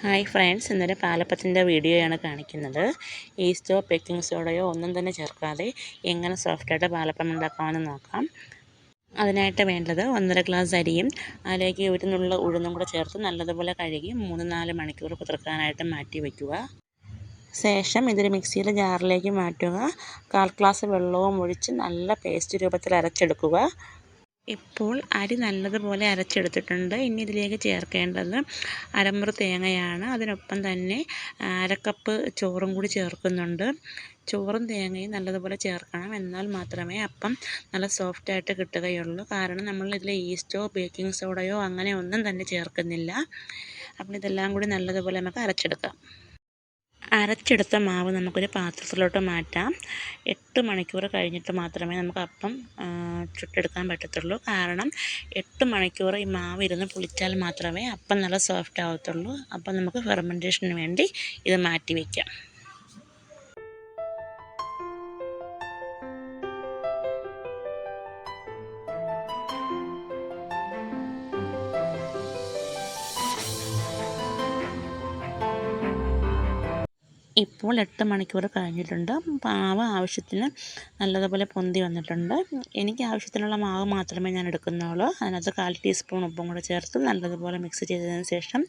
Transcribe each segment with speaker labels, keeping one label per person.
Speaker 1: Hi friends ഇന്നലെ പാലപ്പത്തിന്റെ വീഡിയോയാണ് കാണിക്കുന്നത്. ഈസ്റ്റോ ബേക്കിംഗ് സോഡയോ ഒന്നും തന്നെ ചേർക്കാതെ എങ്ങനെ സോഫ്റ്റായിട്ട് പാലപ്പം ഉണ്ടാക്കാമെന്ന് നോക്കാം. അതിനായിട്ട് വേണ്ടത് ഒന്നര ഗ്ലാസ് അരിയും അതിലേക്ക് ഒരു നുള്ള ഉഴുന്നും കൂടെ ചേർത്ത് നല്ലതുപോലെ കഴുകി മൂന്ന് നാല് മണിക്കൂർ കുതിർക്കാനായിട്ട് മാറ്റി വയ്ക്കുക. ശേഷം ഇതൊരു മിക്സിയിലെ ജാറിലേക്ക് മാറ്റുക. കാൽ ഗ്ലാസ് വെള്ളവും ഒഴിച്ച് നല്ല പേസ്റ്റ് രൂപത്തിൽ അരച്ചെടുക്കുക. ഇപ്പോൾ അരി നല്ലതുപോലെ അരച്ചെടുത്തിട്ടുണ്ട്. ഇനി ഇതിലേക്ക് ചേർക്കേണ്ടത് അരമുറി തേങ്ങയാണ്. അതിനൊപ്പം തന്നെ അരക്കപ്പ് ചോറും കൂടി ചേർക്കുന്നുണ്ട്. ചോറും തേങ്ങയും നല്ലതുപോലെ ചേർക്കണം. എന്നാൽ മാത്രമേ അപ്പം നല്ല സോഫ്റ്റായിട്ട് കിട്ടുകയുള്ളൂ. കാരണം നമ്മൾ ഇതിൽ ഈസ്റ്റോ ബേക്കിംഗ് സോഡയോ അങ്ങനെ ഒന്നും തന്നെ ചേർക്കുന്നില്ല. അപ്പോൾ ഇതെല്ലാം കൂടി നല്ലതുപോലെ നമുക്ക് അരച്ചെടുക്കാം. അരച്ചെടുത്ത മാവ് നമുക്കൊരു പാത്രത്തിലോട്ട് മാറ്റാം. എട്ട് മണിക്കൂർ കഴിഞ്ഞിട്ട് മാത്രമേ നമുക്ക് അപ്പം ചുട്ടെടുക്കാൻ പറ്റത്തുള്ളൂ. കാരണം എട്ട് മണിക്കൂർ ഈ മാവ് ഇരുന്ന് പുളിച്ചാൽ മാത്രമേ അപ്പം നല്ല സോഫ്റ്റ് ആവത്തുള്ളൂ. അപ്പം നമുക്ക് ഫെർമെന്റേഷന് വേണ്ടി ഇത് മാറ്റി വയ്ക്കാം ഇപ്പോൾ എട്ട് മണിക്കൂർ കഴിഞ്ഞിട്ടുണ്ട്. മാവ് ആവശ്യത്തിന് നല്ലതുപോലെ പൊന്തി വന്നിട്ടുണ്ട്. എനിക്ക് ആവശ്യത്തിനുള്ള മാവ് മാത്രമേ ഞാൻ എടുക്കുന്നുള്ളൂ. അതിനകത്ത് കാൽ ടീസ്പൂൺ ഉപ്പും കൂടെ ചേർത്ത് നല്ലതുപോലെ മിക്സ് ചെയ്തതിന് ശേഷം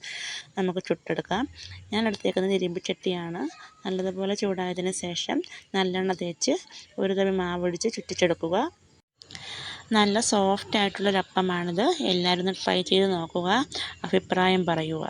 Speaker 1: നമുക്ക് ചുട്ടെടുക്കാം. ഞാൻ എടുത്തേക്കുന്നത് ഇരുമ്പിച്ചട്ടിയാണ് നല്ലതുപോലെ ചൂടായതിന് ശേഷം നല്ലെണ്ണ തേച്ച് ഒരു തവി മാവൊടിച്ച് ചുറ്റിച്ചെടുക്കുക. നല്ല സോഫ്റ്റ് ആയിട്ടുള്ളൊരപ്പമാണിത്. എല്ലാവരും ട്രൈ ചെയ്ത് നോക്കുക. അഭിപ്രായം പറയുക.